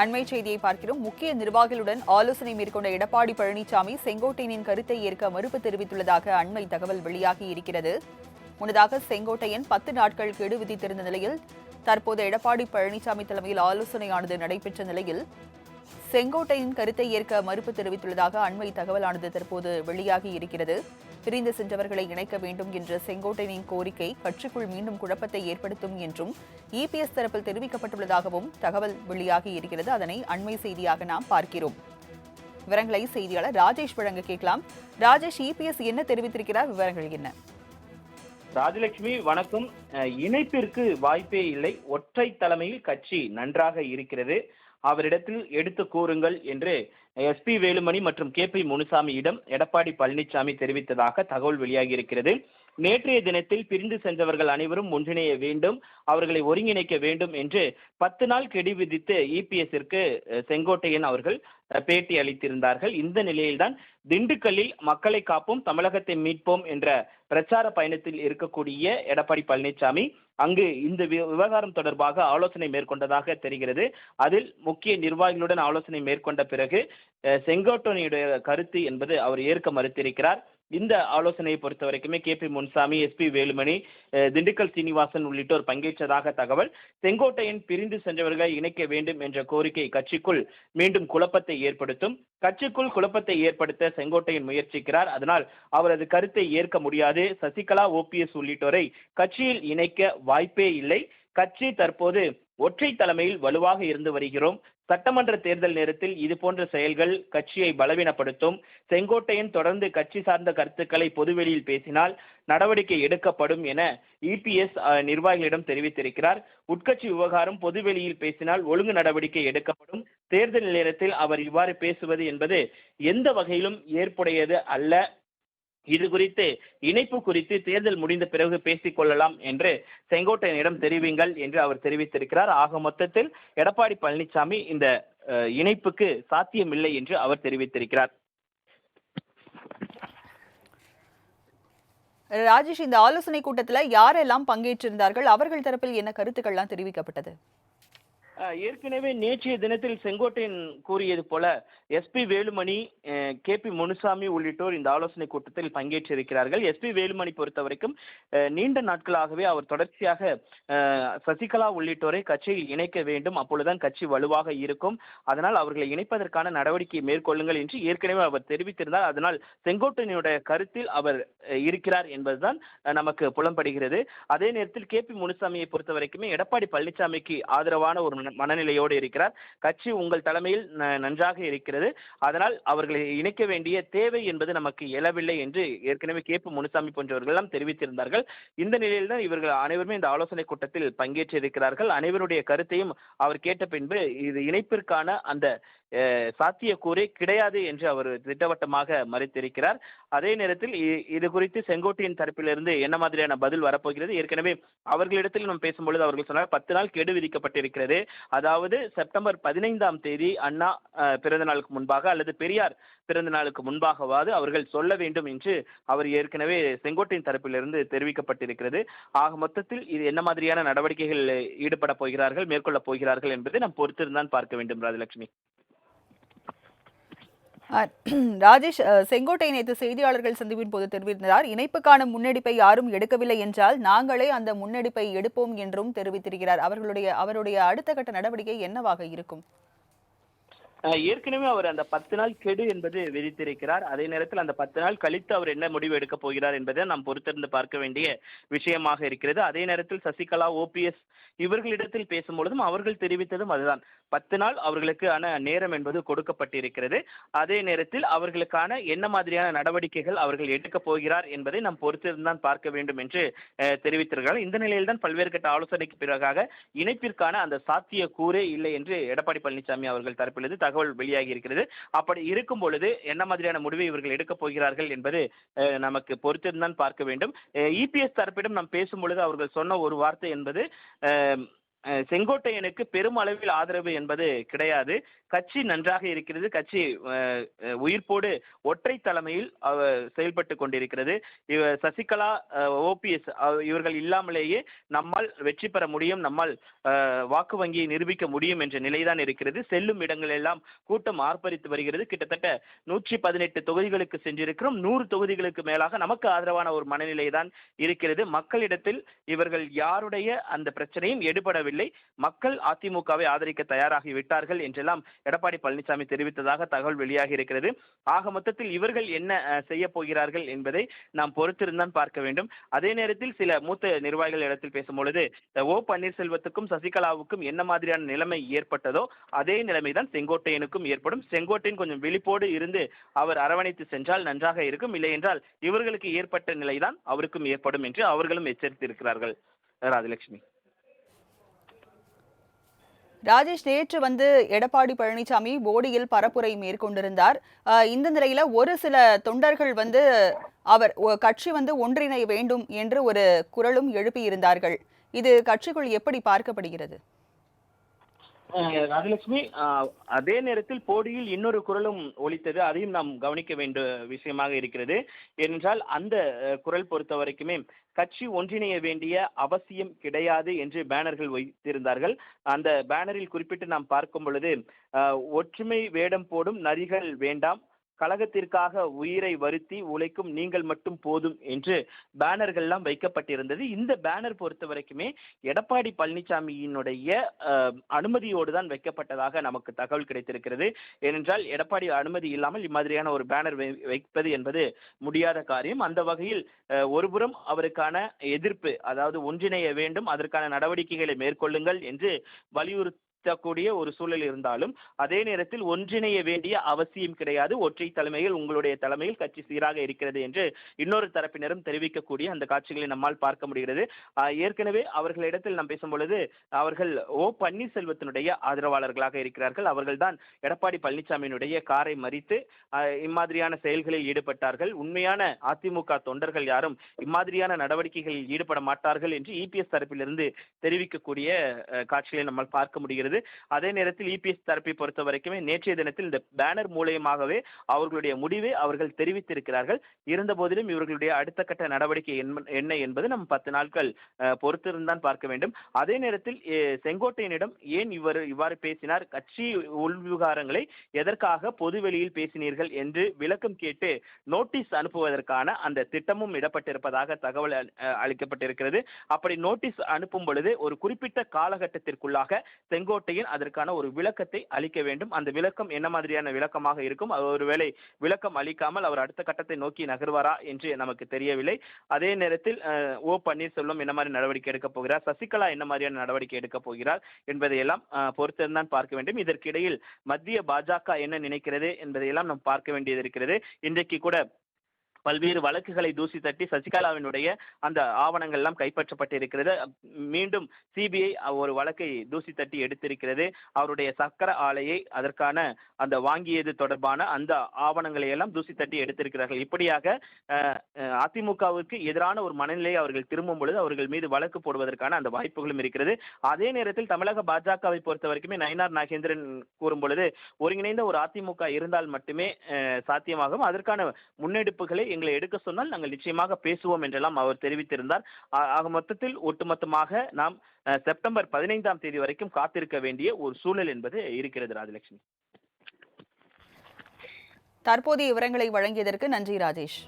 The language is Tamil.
அண்மை செய்தியை பார்க்கிறோம். முக்கிய நிர்வாகிகளுடன் ஆலோசனை மேற்கொண்ட எடப்பாடி பழனிசாமி செங்கோட்டையனின் கருத்தை ஏற்க மறுப்பு தெரிவித்துள்ளதாக அண்மை தகவல் வெளியாகி இருக்கிறது. முன்னதாக செங்கோட்டையன் பத்து நாட்கள் கெடு விதித்திருந்த நிலையில் தற்போது எடப்பாடி பழனிசாமி தலைமையில் ஆலோசனையானது நடைபெற்ற நிலையில் செங்கோட்டையின் கருத்தை ஏற்க மறுப்பு தெரிவித்துள்ளதாக அண்மை தகவலானது தற்போது வெளியாகி இருக்கிறது. பிரிந்து சென்றவர்களை இணைக்க வேண்டும் என்ற செங்கோட்டையின் கோரிக்கை கட்சிக்குள் மீண்டும் குழப்பத்தை ஏற்படுத்தும் என்றும் இபிஎஸ் தரப்பில் தெரிவிக்கப்பட்டுள்ளதாகவும் தகவல் வெளியாகி இருக்கிறது. அதனை அண்மை செய்தியாக நாம் பார்க்கிறோம். விவரங்களை செய்தியாளர் ராஜேஷ் வழங்க கேட்கலாம். ராஜேஷ் இபிஎஸ் என்ன தெரிவித்திருக்கிறார்? விவரங்கள் என்ன? ராஜலட்சுமி வணக்கம். அஹ், இணைப்பிற்கு வாய்ப்பே இல்லை. ஒற்றை தலைமையில் கட்சி நன்றாக இருக்கிறது. அவரிடத்தில் எடுத்து கூறுங்கள் என்று எஸ்பி வேலுமணி மற்றும் கே பி முனுசாமியிடம் எடப்பாடி பழனிசாமி தெரிவித்ததாக தகவல் வெளியாகி இருக்கிறது நேற்றைய தினத்தில் பிரிந்து சென்றவர்கள் அனைவரும் ஒன்றிணைய வேண்டும் அவர்களை ஒருங்கிணைக்க வேண்டும் என்று பத்து நாள் கெடி விதித்து இபிஎஸ்ஸிற்கு செங்கோட்டையன் அவர்கள் பேட்டி அளித்திருந்தார்கள். இந்த நிலையில்தான் திண்டுக்கல்லில் மக்களை காப்போம் தமிழகத்தை மீட்போம் என்ற பிரச்சார பயணத்தில் இருக்கக்கூடிய எடப்பாடி பழனிசாமி அங்கு இந்த வி- விவகாரம் தொடர்பாக ஆலோசனை மேற்கொண்டதாக தெரிகிறது. அதில் முக்கிய நிர்வாகிகளுடன் ஆலோசனை மேற்கொண்ட பிறகு அஹ், செங்கோட்டையனுடைய கருத்து என்பது அவர் ஏற்க மறுத்திருக்கிறார். இந்த ஆலோசனையை பொறுத்த வரைக்குமே K P Munusamy SP Velumani Dindigul Srinivasan உள்ளிட்டோர் பங்கேற்றதாக தகவல். செங்கோட்டையன் பிரிந்து சென்றவர்களை இணைக்க வேண்டும் என்ற கோரிக்கை கட்சிக்குள் மீண்டும் குழப்பத்தை ஏற்படுத்தும். கட்சிக்குள் குழப்பத்தை ஏற்படுத்த செங்கோட்டையன் முயற்சிக்கிறார். அதனால் அவரது கருத்தை ஏற்க முடியாது. சசிகலா ஓபிஎஸ் உள்ளிட்டோரை கட்சியில் இணைக்க வாய்ப்பே இல்லை. கட்சி தற்போது ஒற்றை தலைமையில் வலுவாக இருந்து வருகிறோம். சட்டமன்ற தேர்தல் நேரத்தில் இதுபோன்ற செயல்கள் கட்சியை பலவீனப்படுத்தும். செங்கோட்டையன் தொடர்ந்து கட்சி சார்ந்த கருத்துக்களை பொதுவெளியில் பேசினால் நடவடிக்கை எடுக்கப்படும் என இபிஎஸ் நிர்வாகிகளிடம் தெரிவித்திருக்கிறார். உட்கட்சி விவகாரம் பொதுவெளியில் பேசினால் ஒழுங்கு நடவடிக்கை எடுக்கப்படும். தேர்தல் நேரத்தில் அவர் இவ்வாறு பேசுவது என்பது எந்த வகையிலும் ஏற்புடையது அல்ல. இது குறித்து இணைப்பு குறித்து தேர்தல் முடிந்த பிறகு பேசிக் கொள்ளலாம் என்று செங்கோட்டையனிடம் தெரிவிங்கள் என்று அவர் தெரிவித்திருக்கிறார். ஆக மொத்தத்தில் எடப்பாடி பழனிசாமி இந்த இணைப்புக்கு சாத்தியமில்லை என்று அவர் தெரிவித்திருக்கிறார். ராஜேஷ் இந்த ஆலோசனை கூட்டத்தில் யாரெல்லாம் பங்கேற்றிருந்தார்கள்? அவர்கள் தரப்பில் என்ன கருத்துக்கள்லாம் தெரிவிக்கப்பட்டது? ஏற்கனவே நேற்றைய தினத்தில் செங்கோட்டையன் கூறியது போல SP Velumani K P Munusamy உள்ளிட்டோர் இந்த ஆலோசனை கூட்டத்தில் பங்கேற்றிருக்கிறார்கள். எஸ்பி வேலுமணி பொறுத்த வரைக்கும் நீண்ட நாட்களாகவே அவர் தொடர்ச்சியாக சசிகலா உள்ளிட்டோரை கட்சியில் இணைக்க வேண்டும். அப்பொழுதுதான் கட்சி வலுவாக இருக்கும். அதனால் அவர்களை இணைப்பதற்கான நடவடிக்கை மேற்கொள்ளுங்கள் என்று ஏற்கனவே அவர் தெரிவித்திருந்தார். அதனால் செங்கோட்டையனுடைய கருத்தில் அவர் இருக்கிறார் என்பதுதான் நமக்கு புலம்படுகிறது. அதே நேரத்தில் கே பி முனுசாமியை பொறுத்த வரைக்குமே எடப்பாடி பழனிசாமிக்கு ஆதரவான ஒரு மனநிலையோடு இருக்கிறார். கட்சி உங்கள் தலைமையில் ந- நன்றாக இருக்கிறது. அதனால் அவர்களை இணைக்க வேண்டிய தேவை என்பது நமக்கு எழவில்லை என்று ஏற்கனவே கே. பி. முனுசாமி போன்றவர்கள் எல்லாம் தெரிவித்திருந்தார்கள். இந்த நிலையில்தான் இவர்கள் அனைவருமே இந்த ஆலோசனை கூட்டத்தில் பங்கேற்றிருக்கிறார்கள். அனைவருடைய கருத்தையும் அவர் கேட்ட பின்பு இது இணைப்பிற்கான அந்த சாத்தியக்கூறே கிடையாது என்று அவர் திட்டவட்டமாக மறுத்திருக்கிறார். அதே நேரத்தில் இ- இது குறித்து செங்கோட்டையின் தரப்பிலிருந்து என்ன மாதிரியான பதில் வரப்போகிறது? ஏற்கனவே அவர்களிடத்தில் நாம் பேசும்பொழுது அவர்கள் சொன்னார் பத்து நாள் கெடு விதிக்கப்பட்டிருக்கிறது. அதாவது செப்டம்பர் பதினைந்தாம் தேதி அண்ணா பிறந்த நாளுக்கு முன்பாக அல்லது பெரியார் பிறந்த நாளுக்கு முன்பாகவாது அவர்கள் சொல்ல வேண்டும் என்று அவர் ஏற்கனவே செங்கோட்டையின் தரப்பிலிருந்து தெரிவிக்கப்பட்டிருக்கிறது. ஆக மொத்தத்தில் இது என்ன மாதிரியான நடவடிக்கைகள் ஈடுபட போகிறார்கள் மேற்கொள்ள போகிறார்கள் என்பதை நாம் பொறுத்திருந்தான் பார்க்க வேண்டும் ராஜலட்சுமி. ராஜேஷ் செங்கோட்டை நேற்று செய்தியாளர்கள் சந்திப்பின் போது தெரிவித்திருந்தார் இணைப்புக்கான முன்னெடுப்பை யாரும் எடுக்கவில்லை என்றால் நாங்களே அந்த முன்னெடுப்பை எடுப்போம் என்றும் தெரிவித்திருக்கிறார். அவர்களுடைய அவருடைய அடுத்த கட்ட நடவடிக்கை என்னவாக இருக்கும்? ஏற்கனவே அவர் அந்த பத்து நாள் கெடு என்பது விதித்திருக்கிறார். அதே நேரத்தில் அந்த பத்து நாள் கழித்து அவர் என்ன முடிவு எடுக்கப் போகிறார் என்பதை நாம் பொறுத்திருந்து பார்க்க வேண்டிய விஷயமாக இருக்கிறது. அதே நேரத்தில் சசிகலா ஓபிஎஸ் இவர்களிடத்தில் பேசும்பொழுதும் அவர்கள் தெரிவித்ததும் அதுதான். பத்து நாள் அவர்களுக்கான நேரம் என்பது கொடுக்கப்பட்டிருக்கிறது. அதே நேரத்தில் அவர்களுக்கான என்ன மாதிரியான நடவடிக்கைகள் அவர்கள் எடுக்கப் போகிறார் என்பதை நாம் பொறுத்திருந்தான் பார்க்க வேண்டும் என்று அஹ், தெரிவித்திருக்கிறார்கள். இந்த நிலையில்தான் பல்வேறு கட்ட ஆலோசனைக்கு பிறகாக இணைப்பிற்கான அந்த சாத்திய கூறே இல்லை என்று எடப்பாடி பழனிசாமி அவர்கள் தரப்பிலிருந்து தகவல் வெளியாகி இருக்கிறது அப்படி இருக்கும் பொழுது என்ன மாதிரியான முடிவை இவர்கள் எடுக்கப் போகிறார்கள் என்பது நமக்கு பொறுத்திருந்தான் பார்க்க வேண்டும். இபிஎஸ் தரப்பிடம் நாம் பேசும் பொழுது அவர்கள் சொன்ன ஒரு வார்த்தை என்பது செங்கோட்டையனுக்கு பெரும் அளவில் ஆதரவு என்பது கிடையாது. கட்சி நன்றாக இருக்கிறது. கட்சி உயிர்ப்போடு ஒற்றை தலைமையில் செயல்பட்டு கொண்டிருக்கிறது. இவ சசிகலா ஓபிஎஸ் இவர்கள் இல்லாமலேயே நம்மால் வெற்றி பெற முடியும். நம்மால் வாக்கு வங்கியை நிரூபிக்க முடியும் என்ற நிலைதான் இருக்கிறது. செல்லும் இடங்கள் எல்லாம் கூட்டம் ஆர்ப்பரித்து வருகிறது. கிட்டத்தட்ட நூற்றி பதினெட்டு தொகுதிகளுக்கு சென்றிருக்கிறோம். நூறு தொகுதிகளுக்கு மேலாக நமக்கு ஆதரவான ஒரு மனநிலை தான் இருக்கிறது. மக்களிடத்தில் இவர்கள் யாருடைய அந்த பிரச்சனையும் எடுபட எடுபடவில்லை மக்கள் அதிமுகவை ஆதரிக்க தயாராகி விட்டார்கள் என்றெல்லாம் எடப்பாடி பழனிசாமி தெரிவித்ததாக தகவல் வெளியாகி இருக்கிறது ஆக மொத்தத்தில் இவர்கள் என்ன செய்ய போகிறார்கள் என்பதை நாம் பொறுத்திருந்தான் பார்க்க வேண்டும். அதே நேரத்தில் சில மூத்த நிர்வாகிகள் இடத்தில் பேசும்பொழுது ஓ பன்னீர்செல்வத்துக்கும் சசிகலாவுக்கும் என்ன மாதிரியான நிலைமை ஏற்பட்டதோ அதே நிலைமைதான் செங்கோட்டையனுக்கும் ஏற்படும். செங்கோட்டையன் கொஞ்சம் விழிப்போடு இருந்து அவர் அரவணைத்து சென்றால் நன்றாக இருக்கும். இல்லை என்றால் இவர்களுக்கு ஏற்பட்ட நிலைதான் அவருக்கும் ஏற்படும் என்று அவர்களும் எச்சரித்திருக்கிறார்கள். ராஜலட்சுமி. ராஜேஷ் நேற்று வந்து எடப்பாடி பழனிசாமி போடியில் பரப்புரை மேற்கொண்டிருந்தார். அஹ், இந்த நிலையில ஒரு சில தொண்டர்கள் வந்து அவர் கட்சி வந்து ஒன்றிணைய வேண்டும் என்று ஒரு குரலும் எழுப்பியிருந்தார்கள். இது கட்சிக்குள் எப்படி பார்க்கப்படுகிறது? ராஜலட்சுமி அதே நேரத்தில் போடியில் இன்னொரு குரலும் ஒலித்தது. அதையும் நாம் கவனிக்க வேண்டிய விஷயமாக இருக்கிறது. ஏனென்றால் அந்த குரல் பொறுத்த வரைக்குமே கட்சி ஒன்றிணைய வேண்டிய அவசியம் கிடையாது என்று பேனர்கள் வைத்திருந்தார்கள். அந்த பேனரில் குறிப்பிட்டு நாம் பார்க்கும் பொழுது ஒற்றுமை வேடம் போடும் நரிகள் வேண்டாம். கழகத்திற்காக உயிரை வருத்தி உழைக்கும் நீங்கள் மட்டும் போதும் என்று பேனர்கள்லாம் வைக்கப்பட்டிருந்தது. இந்த பேனர் பொறுத்த வரைக்குமே எடப்பாடி பழனிசாமியினுடைய அனுமதியோடு தான் வைக்கப்பட்டதாக நமக்கு தகவல் கிடைத்திருக்கிறது. ஏனென்றால் எடப்பாடி அனுமதி இல்லாமல் இம்மாதிரியான ஒரு பேனர் வை- வைப்பது என்பது முடியாத காரியம். அந்த வகையில் ஒருபுறம் அவருக்கான எதிர்ப்பு அதாவது ஒன்றிணைய வேண்டும் அதற்கான நடவடிக்கைகளை மேற்கொள்ளுங்கள் என்று கூடிய ஒரு சூழல் இருந்தாலும் அதே நேரத்தில் ஒன்றிணைய வேண்டிய அவசியம் கிடையாது. ஒற்றை தலைமையில் உங்களுடைய தலைமையில் கட்சி சீராக இருக்கிறது என்று இன்னொரு தரப்பினரும் தெரிவிக்கக்கூடிய அந்த காட்சிகளை நம்மால் பார்க்க முடிகிறது. ஏற்கனவே அவர்களிடத்தில் நாம் பேசும் பொழுது அவர்கள் ஓ பன்னீர்செல்வத்தினுடைய ஆதரவாளர்களாக இருக்கிறார்கள். அவர்கள்தான் எடப்பாடி பழனிசாமியினுடைய காரை மறித்து இம்மாதிரியான செயல்களில் ஈடுபட்டார்கள். உண்மையான அதிமுக தொண்டர்கள் யாரும் இம்மாதிரியான நடவடிக்கைகளில் ஈடுபட மாட்டார்கள் என்று இபிஎஸ் தரப்பிலிருந்து தெரிவிக்கக்கூடிய காட்சிகளை நம்மால் பார்க்க முடிகிறது. வருகிறது. அதே நேரத்தில் இபிஎஸ் தரப்பை பொறுத்த வரைக்குமே நேற்றைய தினத்தில் இந்த பேனர் மூலயமாகவே அவர்களுடைய முடிவை அவர்கள் தெரிவித்திருக்கிறார்கள். இருந்த போதிலும் இவர்களுடைய அடுத்த கட்ட நடவடிக்கை என்ன- என்பது நம்ம பத்து நாட்கள் பொறுத்திருந்தான் பார்க்க வேண்டும். அதே நேரத்தில் செங்கோட்டையனிடம் ஏன் இவர் இவ்வாறு பேசினார்? கட்சி உள்விவகாரங்களை எதற்காக பொதுவெளியில் பேசினீர்கள் என்று விளக்கம் கேட்டு நோட்டீஸ் அனுப்புவதற்கான அந்த திட்டமும் இடப்பட்டிருப்பதாக தகவல் அளிக்கப்பட்டிருக்கிறது. அப்படி நோட்டீஸ் அனுப்பும் பொழுது ஒரு குறிப்பிட்ட காலகட்டத்திற்குள்ளாக செங்கோட்டையன் அதற்கான ஒரு விளக்கத்தை அளிக்க வேண்டும். அந்த விளக்கம் என்ன மாதிரியான விளக்கமாக இருக்கும்? அது ஒருவேளை விளக்கம் அளிக்காமல் அவர் அடுத்த கட்டத்தை நோக்கி நகர்வாரா என்று நமக்கு தெரியவில்லை. அதே நேரத்தில் ஓ பன்னீர்செல்வம் என்ன மாதிரி நடவடிக்கை எடுக்க போகிறார்? சசிகலா என்ன மாதிரியான நடவடிக்கை எடுக்கப் போகிறார்? என்பதையெல்லாம் பொறுத்திருந்தான் பார்க்க வேண்டும். இதற்கிடையில் மத்திய பாஜக என்ன நினைக்கிறது என்பதையெல்லாம் நாம் பார்க்க வேண்டியது இருக்கிறது. இன்றைக்கு கூட பல்வேறு வழக்குகளை தூசி தட்டி சசிகலாவினுடைய அந்த ஆவணங்கள் எல்லாம் கைப்பற்றப்பட்டிருக்கிறது. மீண்டும் சிபிஐ ஒரு வழக்கை தூசி தட்டி எடுத்திருக்கிறது. அவருடைய சக்கர ஆலையை அதற்கான அந்த வாங்கியது தொடர்பான அந்த ஆவணங்களை எல்லாம் தூசி தட்டி எடுத்திருக்கிறார்கள். இப்படியாக அதிமுகவுக்கு எதிரான ஒரு மனநிலையை அவர்கள் திரும்பும் பொழுது அவர்கள் மீது வழக்கு போடுவதற்கான அந்த வாய்ப்புகளும் இருக்கிறது. அதே நேரத்தில் தமிழக பாஜகவை பொறுத்த வரைக்குமே நயினார் நாகேந்திரன் கூறும் பொழுது ஒருங்கிணைந்த ஒரு அதிமுக இருந்தால் மட்டுமே சாத்தியமாகும். அதற்கான முன்னெடுப்புகளை எங்களை எடுக்க சொன்னால் நாங்கள் நிச்சயமாக பேசுவோம் என்றெல்லாம் அவர் தெரிவித்திருந்தார். ஆக மொத்தத்தில் ஒட்டுமொத்தமாக நாம் செப்டம்பர் பதினைந்தாம் தேதி வரைக்கும் காத்திருக்க வேண்டிய ஒரு சூழல் என்பது இருக்கிறது ராஜலட்சுமி. தற்போதைய விவரங்களை வழங்கியதற்கு நன்றி ராஜேஷ்.